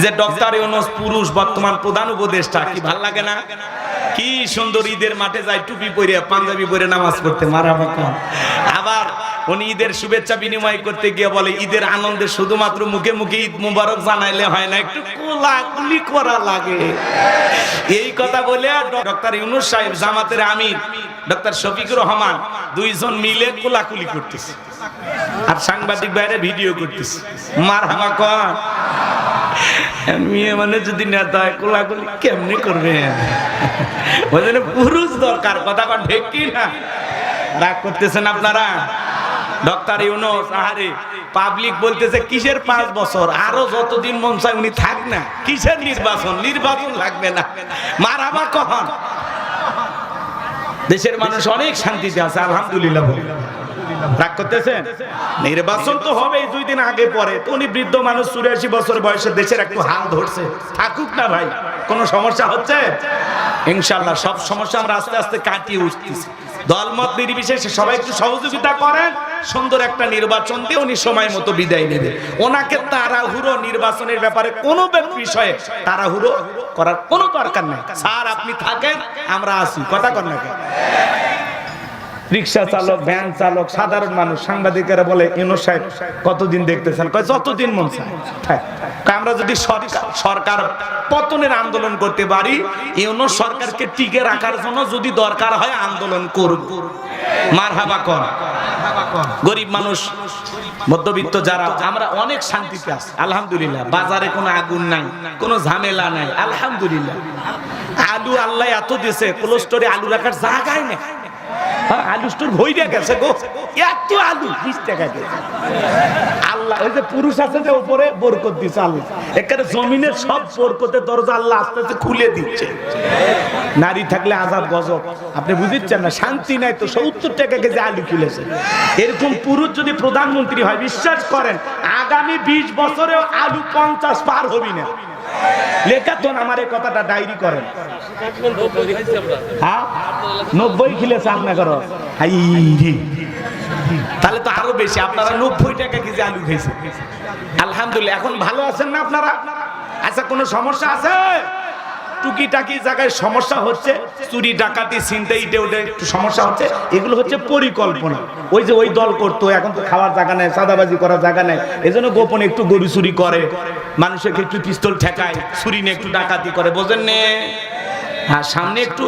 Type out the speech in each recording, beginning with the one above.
যে ডক্টর ইউনুস পুরুষ, বর্তমান প্রধান উপদেষ্টা, কি ভালো লাগে না? কি সুন্দর ঈদের মাঠে যায়, টুপি পরে পাঞ্জাবি পরে নামাজ পড়তে, মারা বাবা আবার উনি ঈদের শুভেচ্ছা বিনিময় করতে গিয়ে বলে, ঈদের আনন্দে শুধুমাত্র মুখে মুখে ঈদ মুবারক জানাইলে হয় না, একটু কোলাকুলি করা লাগে। এই কথা বলে ডক্টর ইউনুস সাহেব, জামাতের আমির, ডক্টর শফিকুর রহমান, দুইজন মিলে কোলাকুলি করতেছে। আর সাংবাদিক বাইরে ভিডিও করতেছে। মার হামা মেয়ে মানে যদি নেতা হয়, কোলাকুলি কেমনি করবে? ওই জন্য পুরুষ দরকার, কথা কন ঠিক না? রাগ করতেছেন আপনারা? ডক্টর ইউনুস, আহারে পাবলিক বলতেছে কিসের পাঁচ বছর? আরও যতদিন মন চায় উনি থাক না। কিসের নির্বাচন? নির্বাচন লাগবে না। মারাবা কখন? দেশের মানুষ অনেক শান্তিতে আছে, আলহামদুলিল্লাহ। রাগ করতেছেন? নির্বাচন তো হবে দুই দিন আগে পরে। উনি বৃদ্ধ মানুষ, চুরাশি বছর বয়সে দেশের একটু হাল ধরছে। থাকুক না ভাই, কোনো সমস্যা হচ্ছে? ইনশাল্লাহ, সব সমস্যা আমরা আস্তে আস্তে কাটিয়ে উঠতেছি। দলমত নির্বিশেষে সবাই একটু সহযোগিতা করেন। সুন্দর একটা নির্বাচন দিয়ে উনি সময় মতো বিদায় নেবে। ওনাকে তাড়াহুড়ো নির্বাচনের ব্যাপারে কোনো বিষয়ে তাড়াহুড়ো করার কোনো দরকার নাই। স্যার, আপনি থাকেন, আমরা আসি কথা কর না? রিক্সা চালক, ভ্যান চালক, সাধারণ মানুষ, সাংবাদিকেরা বলে, ইউনুস সাহেব, কতদিন দেখতেছেন? কয়, যতদিন মন চায়। হ্যাঁ। আমরা যদি সরকার পতনের আন্দোলন করতে পারি, ইউনুস সরকারকে টিকে রাখার জন্য যদি দরকার হয়, আন্দোলন করব। মার হাবা কর। গরিব মানুষ, মধ্যবিত্ত যারা, আমরা অনেক শান্তিতে আছি, আলহামদুলিল্লাহ। বাজারে কোনো আগুন নাই, কোনো ঝামেলা নাই, আলহামদুলিল্লাহ। আলু আল্লাহ এত দিয়েছে কোল্ড স্টোরে আলু রাখার জায়গায় নেই। আলু স্টোর গেছে আলু, বিশ টাকা জমিনের সব দিচ্ছে। নারী থাকলে আজাদ গজব। আপনি বুঝিচ্ছেন না, শান্তি নাই তো সত্তর টাকা কেজি আলু খুলেছে। এরকম পুরুষ যদি প্রধানমন্ত্রী হয়, বিশ্বাস করেন, আগামী বিশ বছরেও আলু পঞ্চাশ পার হবি না। লেখা তো আমার এই কথাটা ডায়েরি করেন। হ্যাঁ? নব্বই খিলেছে আপনার হাই রে। তাহলে তো আরও বেশি, আপনারা নব্বই টাকা কেজি আলু খেয়েছে আলহামদুলিল্লাহ, এখন ভালো আছেন না আপনারা? আচ্ছা কোনো সমস্যা আছে? টুকিটাকি জায়গায় সমস্যা হচ্ছে, চুরি, ডাকাতি ছিনতে ইটে উঠে একটু সমস্যা হচ্ছে, এগুলো হচ্ছে পরিকল্পনা। ওই যে ওই দল করতো, এখন তো খাওয়ার জায়গা নেই সাদাবাজি করার জায়গা নেই এই জন্য গোপনে একটু গরু চুরি করে মানুষকে একটু পিস্তল ঠেকায়, চুরি নিয়ে একটু ডাকাতি করে, বোঝেন নে? হ্যাঁ সামনে একটু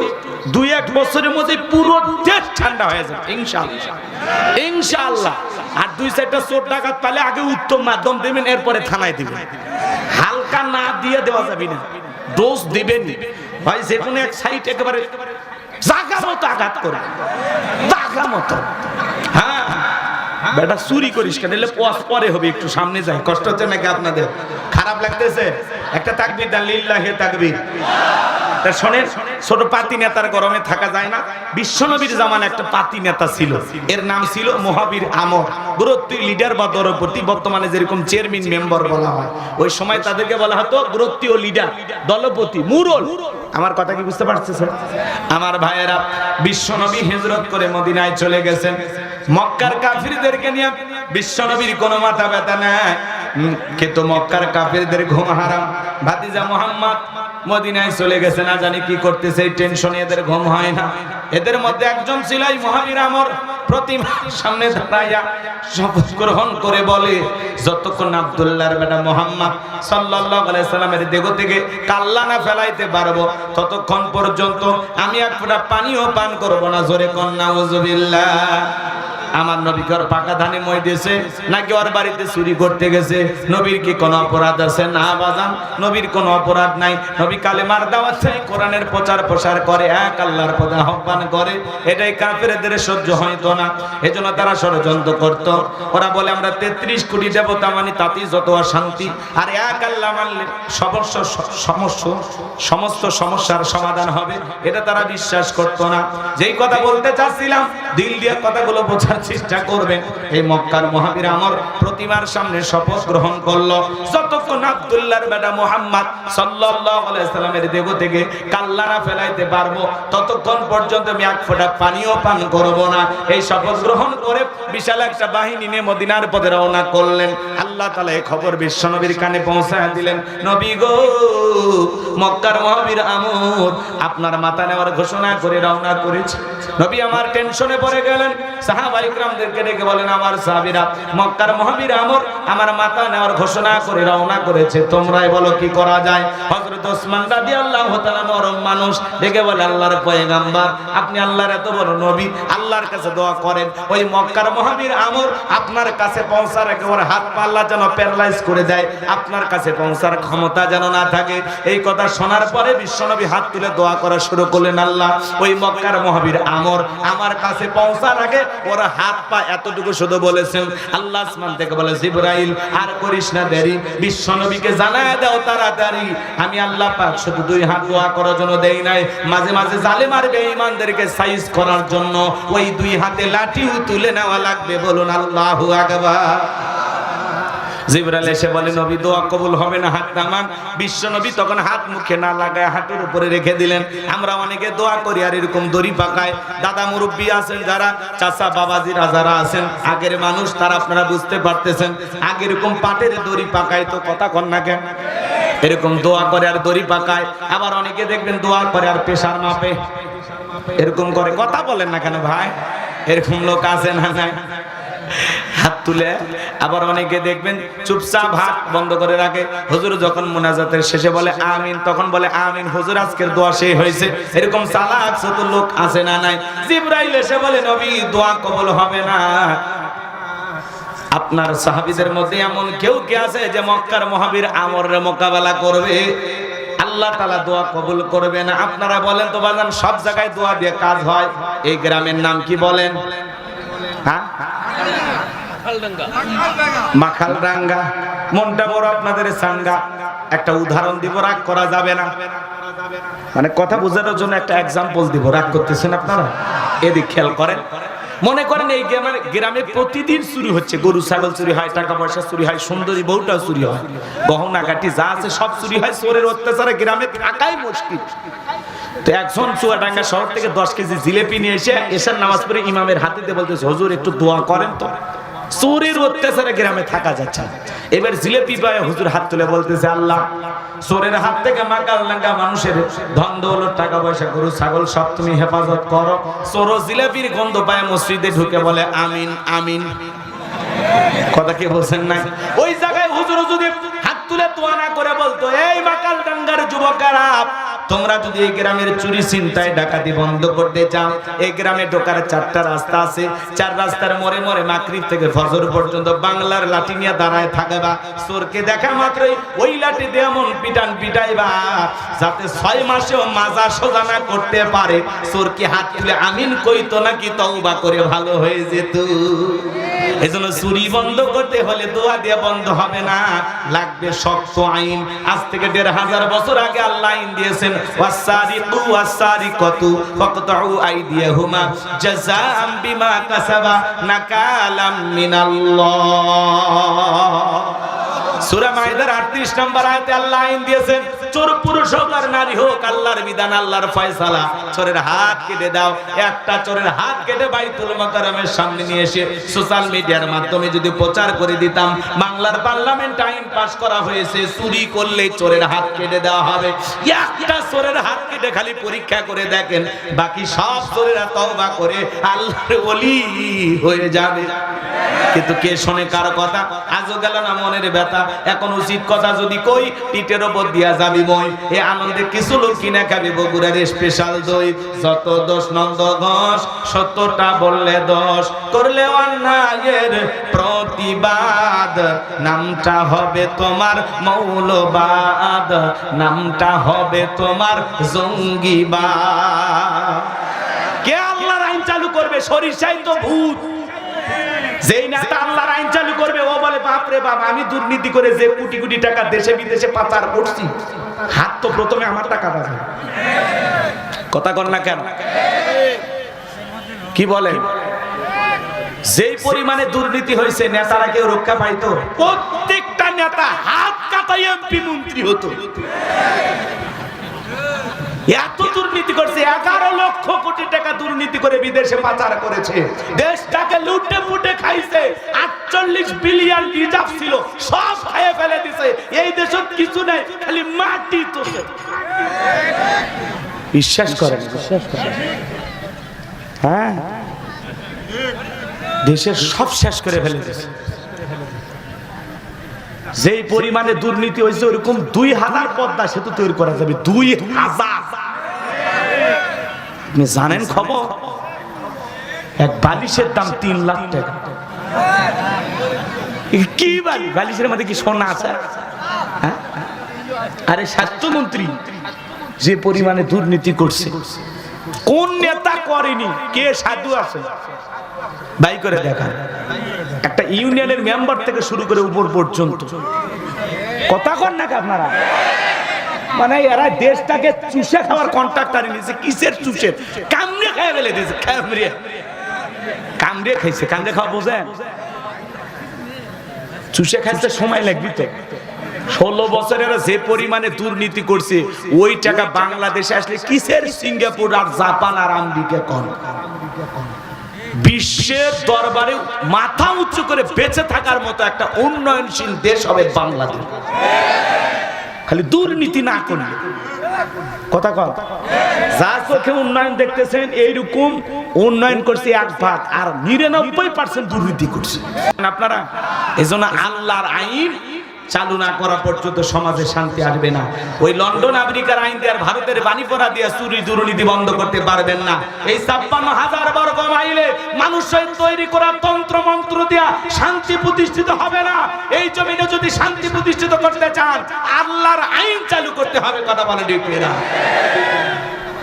দুই এক বছরের মধ্যে পুরো দেশ ঠান্ডা হয়ে যাবে, ইনশাআল্লাহ। ইনশাআল্লাহ। আর দুই চারটা চোর ডাকাত পালে আগে উত্তম মাধ্যম দেবেন, এরপরে থানায় দিবেন। হালকা না দিয়ে দেওয়া যাবে না। ডোজ দিবেন ভাই, যে কোনো এক সাইড একেবারে জাগা মতো আঘাত করে জাগা মতো। হ্যাঁ। বেটা, চুরি করিস কেন? এলে পরে হবে, একটু সামনে যাই। কষ্ট হচ্ছে নাকি আপনাদের? খারাপ লাগতেছে? একটা তাকবির দেন, লিল্লাহে তাকবির। তা শোনেন, ছোট পাতি নেতার গরমে থাকা যায় না। বিশ্বনবীর জামান একটা পাতি নেতা ছিল। এর নাম ছিল মহাবীর আমর। গুরুত্ব লিডার বা দরপতি, বর্তমানে যেরকম চেয়ারম্যান মেম্বার বলা হয়। ওই সময় তাদেরকে বলা হতো গুরুত্ব লিডার দলপতি, মুরল। আমার কথা কি বুঝতে পারতেছেন? আমার ভাইয়েরা, বিশ্বনবী হিজরত করে মদিনায় চলে গেছেন। মক্কার কাফিরদেরকে নিয়ে বিশ্বনবীর কোনো মাথা ব্যথা নাই। কিন্তু মক্কার কাফিরদের ঘুম হারাম। ভাতিজা মোহাম্মদ মদিনায় চলে গেছে, না জানি কি করতেছে, এই টেনশনে এদের ঘুম হয় না। এদের মধ্যে একজন ছিল এই মহাবীর আমর, প্রতিমার সামনে দাঁড়াইয়া শপথ গ্রহণ করে বলে, যতক্ষণ আব্দুল্লাহর বেটা মোহাম্মদ সাল্লাল্লাহু আলাইহি সাল্লামের দেহ থেকে কাল্লা না ফেলাইতে পারব, ততক্ষণ পর্যন্ত আমি এক ফোঁটা পানিও পান করব না। জোরে কন্যা উজুবিল্লাহ আমার নবীকে ওর পাকা ধানে মই দিয়েছে, নাকি ওর বাড়িতে চুরি করতে গেছে? নবীর কি কোনো অপরাধ আছে? না, বাজান, নবীর কোনো অপরাধ নাই। নবী কালেমার দাওয়াত চাই, কোরআনের প্রচার প্রসার করে, এক আল্লাহর পথে আহ্বান করে। এটাই কাফেরদের সহ্য হইতো না। এজন্য তারা ষড়যন্ত্র করত। ওরা বলে, আমরা তেত্রিশ কোটি দেবতা মানি, তাতেই যত অশান্তি। আর এক আল্লাহ মানলে সমস্ত সমস্যা সমস্ত সমস্যার সমাধান হবে। এটা তারা বিশ্বাস করত না। যেই কথা বলতে চাচ্ছিলাম, দিল দিয়ে কথাগুলো বোঝার চেষ্টা করবেন এই মক্কার মহাবীর আমর প্রতিমার সামনে শপথ গ্রহণ করল। যতক্ষণ আব্দুল্লাহর বেটা মোহাম্মদ সাল্লামের দেহ থেকে কাল্লারা ফেলাইতে পারব, ততক্ষণ পর্যন্ত আমি এক ফোঁটা পানিও পান করব না। এই শপথ গ্রহণ করে বিশাল একটা বাহিনী নিয়ে মদিনার পথে রওনা করলেন। আল্লাহ তালা এই খবর বিশ্বনবীর কানে পৌঁছায় দিলেন, নবী গো মক্কার মহাবীর আমর আপনার মাথা নেওয়ার ঘোষণা করে রওনা করেছে। নবী আমার টেনশনে পড়ে গেলেন। সাহাবা ইকরামদেরকে ডেকে বলেন, আমার সাহাবীরা, মক্কার মহাবীর আমর আমার মাথা নেওয়ার ঘোষণা করে রওনা করেছে। তোমরাই বলো কি করা যায়? হযরত ওসমান রাদিয়াল্লাহু তাআলা নরম মানুষ ডেকে বলে, আল্লাহর পয়গাম্বার, আপনি আল্লাহর এত বড় নবী, আল্লাহর কাছে দোয়া করেন। ওই মক্কার মহাবীর আমর আপনার কাছে পৌঁছার একেবারে হাত পা আল্লাহ যেন প্যারালাইজ করে দেয়। আপনার কাছে পৌঁছার ক্ষমতা যেন না থাকে। এই কথা শোনার পরে বিশ্বনবী হাত তুলে দোয়া করা শুরু করলেন, আল্লাহ, ওই মক্কার মহাবীর আমর আমার কাছে পৌঁছার আগে ওর হাত পা এতটুকু শুধু বলেছেন, আল্লাহ আসমান থেকে বলে, জিব্রাইল, আর করিস না দেরি, বিশ্বনবীকে জানায় দাও তাড়াতাড়ি। আমি আল্লাহ পাক শুধু দুই হাত দোয়া করার জন্য দেই নাই, মাঝে মাঝে জালেম আর বেঈমানদেরকে সাইজ করার জন্য ওই দুই হাতে লাঠিও তুলে নেওয়া লাগবে, বলুন আল্লাহু আকবার। জিবরাইল এসে বলে, নবী, দোয়া কবুল হবে না, হাত নামান। বিশ্ব নবী তখন হাত মুখে না লাগায় হাতের উপরে রেখে দিলেন। আমরা অনেকে দোয়া করি আর এরকম দড়ি পাকায়। দাদা মুরব্বী আছেন যারা, চাচা বাবাজিরা যারা আছেন, আগের মানুষ তারা আপনারা বুঝতে পারতেছেন, আগে এরকম পাটের দড়ি পাকায় তো কথা কন না কেন? এরকম দোয়া করে আর দড়ি পাকায়। আবার অনেকে দেখবেন দোয়া করে আর পেশার মাপে। এরকম করে। কথা বলেন না কেন ভাই? এরকম লোক আছে না নাই? হাত তুলে আবার অনেকে দেখবেন চুপচাপ হাত বন্ধ করে রাখে। হুজুর যখন মোনাজাতের শেষে বলে আমিন, তখন বলে আমিন, হুজুর আজকের দোয়া সেই হয়েছে। এরকম চালাক শত লোক আছে না নাই, জিব্রাইল এসে বলে, নবী, দোয়া কবুল হবে না। আপনার সাহাবীদের মধ্যে এমন কেউ কে আছে যে মক্কার মহাবীর আমরের মোকাবেলা করবে? আল্লাহ তালা দোয়া কবুল করবে না। আপনারা বলেন তো, বাজান, সব জায়গায় দোয়া দিয়ে কাজ হয়। এই গ্রামের নাম কি বলেন? হ্যাঁ? মাখালডাঙ্গা। মনটা বড় আপনাদের সাঙ্গা। একটা উদাহরণ দিব, রাগ করা যাবে না। মানে কথা বোঝানোর জন্য একটা এক্সাম্পল দিব, রাগ করতেছেন আপনারা? এদিক খেয়াল করেন। মনে করেন এই গ্রামের গ্রামে প্রতিদিন চুরি হচ্ছে। গরু, ছাগল চুরি হয় টাকা পয়সা চুরি হয়, সুন্দরী বউটা চুরি হয়। গহনা কাটি যা আছে সব চুরি হয়। চোরের অত্যাচারে গ্রামে থাকাই মুশকিল। তো একজন চুয়াডাঙ্গা শহর থেকে দশ কেজি জিলেপি নিয়ে এসে এসার নামাজ পড়ে ইমামের হাতে দিয়ে বলতেছে, হজুর, একটু দোয়া করেন তো। চোরের অত্যাচারে গ্রামে থাকা যাচ্ছে এবার জিলেপি পায় হুজুর হাত তুলে বলতেছে, আল্লাহ চোরের হাত থেকে মাকাল নাঙ্গা মানুষের ধন দৌলত, টাকা পয়সা, গরু, ছাগল, সব তুমি হেফাজত করো। চোর জিলেপির গন্ধ পায় মসজিদে ঢুকে বলে, আমিন আমিন। কথা কি বলছেন না ওই জায়গায় হুজুর যদি হাত তুলে তোয়া না করে বলতো, এই মাকাল ডাঙ্গার যুবকেরা তোমরা যদি এই গ্রামের চুরি চিন্তায় ডাকাতি বন্ধ করতে চাও, এই গ্রামে ঢোকার চারটা রাস্তা আছে। চার রাস্তার মোড়ে মোড়ে মাকরিব থেকে ফজর পর্যন্ত বাংলার লাঠি নিয়ে দাঁড়ায় থাকবা। চোরকে দেখা মাত্রই ওই লাঠি দিয়ে এমন পিটান পিটাইবা, যাতে ছয় মাসেও মাজা সোজা না করতে পারে। চোরকে হাত তুলে আমিন কইতো নাকি তওবা করে ভালো হয়ে যেত। এজন্য চুরি বন্ধ করতে হলে দোয়া দিয়ে বন্ধ হবে না। লাগবে শক্ত আইন। আজ থেকে দেড় হাজার বছর আগে আল্লাহ আইন দিয়েছেন ওয়াসারিকু ওয়াসারিকাতু ফাকতাউ আইদিয়াহুমা জাযাআম বিমা কাসাবা নাকালাম মিনাল্লাহ। সূরা মাইদার 38 নম্বর আল্লাহ আইন দিয়েছেন, চোর, পুরুষ হোক আর নারী হোক, আল্লাহর বিধান, আল্লাহর ফয়সালা। চোরের হাত কেটে দাও, একটা চোরের হাত কেটে বাইতুল সামনে নিয়ে এসে সোশ্যাল মিডিয়ার মাধ্যমে যদি প্রচার করে দিতাম, বাংলার পার্লামেন্ট আইন পাস করা হয়েছে, চুরি করলে চোরের হাত কেটে দেওয়া হবে। একটা চোরের হাত কেটে খালি পরীক্ষা করে দেখেন, বাকি সব চোরেরা তওবা করে আল্লাহর ওলি হয়ে যাবে। কিন্তু কে শোনে কার কথা? আজও গেল না মনের ব্যথা? এখন উচিত কথা যদি কই, পিঠের ওপর দিয়া যাবি মই। এ আনন্দে কিছু লোক কিনা খাবি, বগুড়ার স্পেশাল দই। যত দোষ নন্দ ঘোষ সত্যটা বললে দোষ করলে অন্যায়ের প্রতিবাদ, নামটা হবে তোমার মৌলবাদ, নামটা হবে তোমার জঙ্গিবাদ। কে আল্লাহর আইন চালু করবে? সরিষাই তো ভূত। যেই নেতা আল্লাহর আইন চালু করবে, ও বাপ রে বাপ, আমি দুর্নীতি করে যে কোটি কোটি টাকা দেশে বিদেশে পাচার করছি, হাত তো প্রথমে আমার টাকা আছে কথা কর না কেন? কি বলে? যেই পরিমাণে দুর্নীতি হয়েছে, নেতারা কেউ রক্ষা পাইতো? প্রত্যেকটা নেতা হাত কাটাই এমপি মন্ত্রী হতো। এত দুর্নীতি করছে, এগারো লক্ষ কোটি টাকা দুর্নীতি করে বিদেশে পাচার করেছে। দেশটাকে লুটে পুটে খাইছে, আটচল্লিশ বিলিয়ন রিজার্ভ ছিল, সব খাইয়ে ফেলে দিছে। এই দেশে কিছু নেই, খালি মাটি তো বিশ্বাস করেন বিশ্বাস করেন। হ্যাঁ? দেশের সব শেষ করে ফেলে দিয়েছে যেই পরিমাণে দুর্নীতি হয়েছে ওরকম দুই হাজার পদ্মা সেতু তৈরি করা যাবে, দুই হাজার। আপনি জানেন খবর? এক বালিশের দাম তিন লাখ টাকা। কি বালি? বালিশের মধ্যে কি সোনা আছে? হ্যাঁ? আরে স্বাস্থ্যমন্ত্রী যে পরিমাণে দুর্নীতি করছে, কোন নেতা করেনি? কে সাধু আছে? বাই করে দেখা একটা ইউনিয়নের মেম্বার থেকে শুরু করে উপর পর্যন্ত। কথা কন নাকি আপনারা? মানে এরা দেশটাকে চুষে খাওয়ার কন্ট্রাক্টারি নিয়েছে। কিসের চুষে? কামড়ে খাই ফেলে দিয়েছে। কামড়ে। কামড়ে খাইছে। কামড়ে খাওয়া বোঝেন? চুষে খাইতে সময় লাগবে তো। ষোলো বছরের যে পরিমাণে দুর্নীতি করছে, ওই টাকা বাংলাদেশে আসলে কিসের সিঙ্গাপুর আর জাপান আর আমেরিকা কন? বিশ্বের দরবারে মাথা উঁচু করে বেঁচে থাকার মতো একটা উন্নয়নশীল দেশ হবে বাংলাদেশ। খালি দুর্নীতি না করলে কথা কথা যা চোখে উন্নয়ন দেখতেছেন, এইরকম উন্নয়ন করছে এক ভাগ, আর নিরানব্বই পার্সেন্ট দুর্নীতি করছে। আপনারা, এজন্য আল্লাহর আইন চালু না করা পর্যন্ত সমাজে শান্তি আসবে না। ওই লন্ডন, আমেরিকার আইন দিয়ে আর ভারতের বাণী পড়া দিয়ে চুরি, দুর্নীতি বন্ধ করতে পারবেন না। এই ছাপ্পান্ন হাজার বর্গ মাইলে মানুষের তৈরি করা তন্ত্র মন্ত্র দিয়া শান্তি প্রতিষ্ঠিত হবে না। এই জমিনে যদি শান্তি প্রতিষ্ঠিত করতে চান, আল্লাহর আইন চালু করতে হবে, কথা বলে না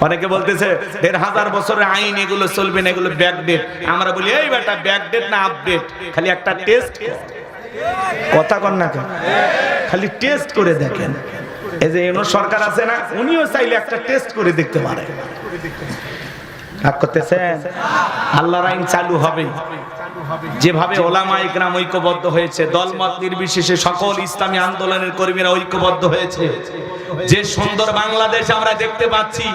অনেকে বলতেছে, দেড় হাজার বছরের আইন, এগুলো চলবে না, এগুলো ব্যাকডেট আমরা বলি, এই বেটা ব্যাকডেট না আপডেট খালি একটা টেস্ট কথা কন না কেন? খালি টেস্ট করে দেখেন। এই যে এনো সরকার আছে না, উনিও চাইলে একটা টেস্ট করে দেখতে পারে। করতেছেন? আইন চালু হবে। যেভাবে ঐক্যবদ্ধ হয়েছে নির্বিশেষে সকল ইসলামী আন্দোলনের কর্মীরা ঐক্যবদ্ধ হয়েছে। যে সুন্দর বাংলাদেশ আমরা দেখতে পাচ্ছি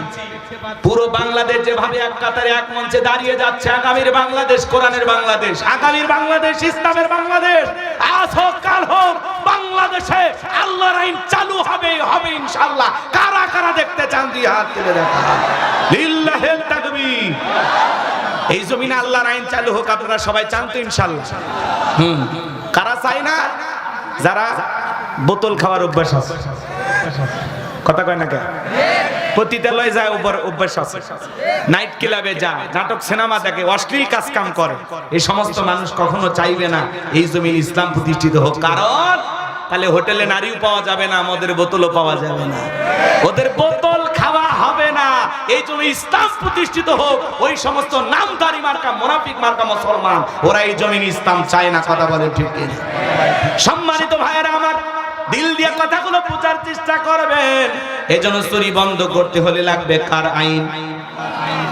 পুরো বাংলাদেশ যেভাবে এক কাতারে, এক মঞ্চে দাঁড়িয়ে যাচ্ছে, আগামীর বাংলাদেশ, কোরআনের বাংলাদেশ, আগামীর বাংলাদেশ, ইসলামের বাংলাদেশ, আজ হোক, কাল হোক, বাংলাদেশে আল্লাহর আইন চালু হবে হবে ইনশাআল্লাহ। কারা কারা দেখতে চান দিয়ে হাত তুলে দেখা। লিল্লাহিল তাকবীর। এই জমিনে আল্লাহর আইন চালু হোক, আপনারা সবাই চান তো ইনশাল্লাহ হুম। কারা চাই না? যারা বোতল খাওয়ার অভ্যাস আছে। কথা কয় না কে? পতিতালয় যায়, উপর অভ্যাস আছে। নাইট ক্লাবে যায়, নাটক সিনেমা দেখে, অশ্লীল কাজ কাম করে। এই সমস্ত মানুষ কখনো চাইবে না, এই জমি ইসলাম প্রতিষ্ঠিত হোক। কারণ, তাহলে হোটেলে নারীও পাওয়া যাবে না, আমাদের বোতলও পাওয়া যাবে না। ওদের বোতল খাওয়া হবে না, এই জন্য ইসলাম প্রতিষ্ঠিত হোক। ওই সমস্ত নামদারি মার্কা, মোনাফিক মার্কা মুসলমান, ওরা এই জমিন ইসলাম চায় না, কথা বলে ঠিক সম্মানিত ভাইয়েরা আমার দিল দিয়ে কথাগুলো বোঝার চেষ্টা করবেন এই জন্য চুরি বন্ধ করতে হলে লাগবে কার আইন?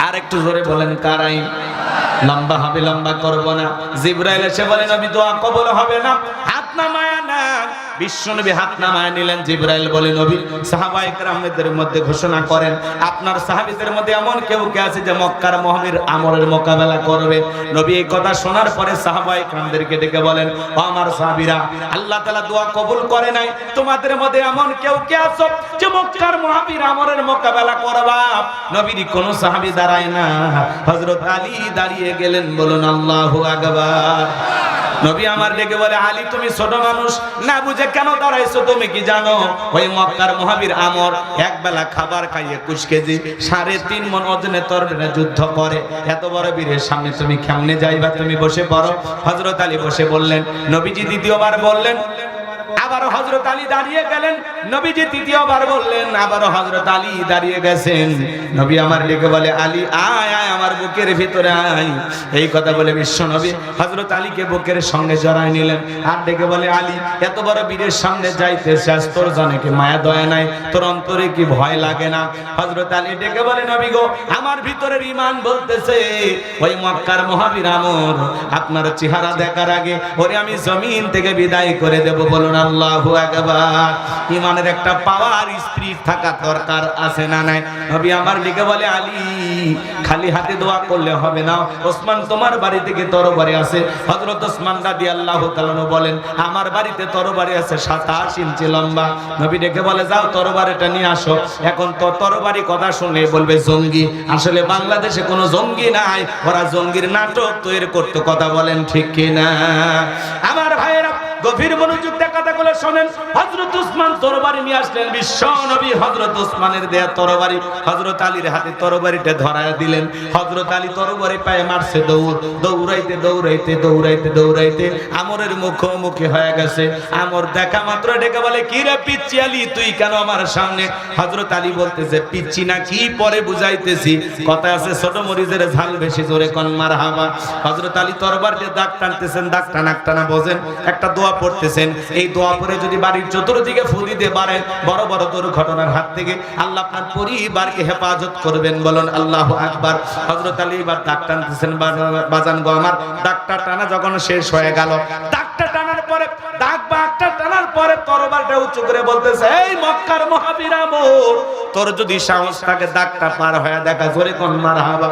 আর একটু জোরে বলেন, কার আইন? লম্বা হবে, লম্বা করব না। জিব্রাইল এসে বলেন আমি দোয়া কবল হবে না। বিশ্বনবী হাত নামায় নিলেন জিব্রাইল বলে, নবী সাহাবা ইকরামদের মধ্যে ঘোষণা করেন, আপনার সাহাবীদের মধ্যে এমন কেউ কে আছে যে মক্কার মহাবীর আমলের মোকাবেলা করবে? নবী এই কথা শোনার পরে সাহাবা ইকরামদেরকে ডেকে বলেন, ও আমার সাহাবীরা, আল্লাহ তাআলা দোয়া কবুল করে নাই। তোমাদের মধ্যে এমন কেউ কে আছো যে মক্কার মহাবীর আমলের মোকাবেলা করবা? নবীর কোন সাহাবী দাঁড়ায় না। হযরত আলী দাঁড়িয়ে গেলেন বলুন আল্লাহু আকবার। নবী আমার ডেকে বলে, আলী, তুমি ছোট মানুষ, না বুঝে কেন দাঁড়াইছো তুমি কি জানো? ওই মক্কার মহাবীর আমর এক বেলা খাবার খাইয়ে কুশ কেজি, সাড়ে তিন মন ওজনে তরবেনে যুদ্ধ করে। এত বড় বীরের সামনে তুমি কেমনে যাইবা? তুমি বসে পড়ো। হজরত আলী বসে বললেন, নবীজি দ্বিতীয়বার বললেন আবারও হজরত আলী দাঁড়িয়ে গেলেন। নবীজি তৃতীয়বার বললেন আবারও হজরত আলী দাঁড়িয়ে গেছেন। নবী আমার ডেকে বলে, আলী, আয় আয় আমার বুকের ভিতরে আয়। এই কথা বলে বিশ্ব নবী হজরত আলীকে বুকের সঙ্গে জড়ায় নিলেন আর ডেকে বলে, আলী, এত বড় বীরের সামনে যাইতে শেষ তোর জানে কি মায়া, দয়া নাই? তোর অন্তরে কি ভয় লাগে না? হজরত আলী ডেকে বলে, নবী গো, আমার ভিতরের ইমান বলতেছে, ওই মক্কার মহাবীর আমর, আপনার চেহারা দেখার আগে ওরে আমি জমিন থেকে বিদায় করে দেব বলুন আল্লাহু আকবার। ইমানের একটা পাওয়ার থাকা দরকার আছে না নাই? নবী আমার লিখে বলে, আলী, খালি হাতে দোয়া করলে হবে না। ওসমান তোমার বাড়ি থেকে তরবারি আছে। হযরত ওসমান তাআলা বলেন, আমার বাড়িতে তরবারি আছে 27 ইঞ্চি লম্বা। নবী ডেকে বলে, যাও তরবারিটা নিয়ে আসো। এখন তো তরবারি কথা শুনে বলবে জঙ্গি। আসলে বাংলাদেশে কোনো জঙ্গি নাই। ওরা জঙ্গির নাটক তৈরি করতে কথা বলেন, ঠিক কিনা? আমার ভাইয়েরা গভীর মনোযোগ দিয়ে কথাগুলো শোনেন। হযরত উসমান তরবারি নিয়ে আসলেন, বিশ্ব নবী হযরত উসমানের দেয়া তরবারি। হযরত আলীর হাতে তরবারিটা ধরায় দিলেন। হযরত আলী তরবারি পায়ে মারছে, দৌড়, দৌড়াইতে দৌড়াইতে দৌড়াইতে দৌড়াইতে। আমরের মুখোমুখি হয়ে গেছে। আমর দেখা মাত্র ডেকে বলে, কি রে পিচ্ছি আলী, তুই কেন আমার সামনে? হযরত আলী বলতেছে পিচ্ছি না, কি পরে বুঝাইতেছি? কথা আছে, ছোট মরিচের ঝাল বেশি, জোরে কন মার হাবা হযরত আলী তরবার দিয়ে দাগ টানতেছেন, দাগ টানা টানা বোঝেন। একটা দোয়া পড়তেছেন, এই দোয়া পড়ে যদি বাড়ির চতুর্দিকে ফু দিতে পারেন, বড় বড় দুর্ঘটনার হাত থেকে আল্লাহ আপনার পরিবারকে হেফাজত করবেন বলুন, আল্লাহ আকবার। হযরত আলী এবার দাগ টানতেছেন বাজান গো আমার, দাগটা টানা যখন শেষ হয়ে গেল, দাগটা টানার পরে, দাগ বাগটা টানার পরে তরবারটা উঁচু করে বলতেছে, এই মক্কার মহাবীর আমর, তোর যদি সাহস থাকে দাগটা পার হয়ে দেখা, জোরে কোন মার হাবা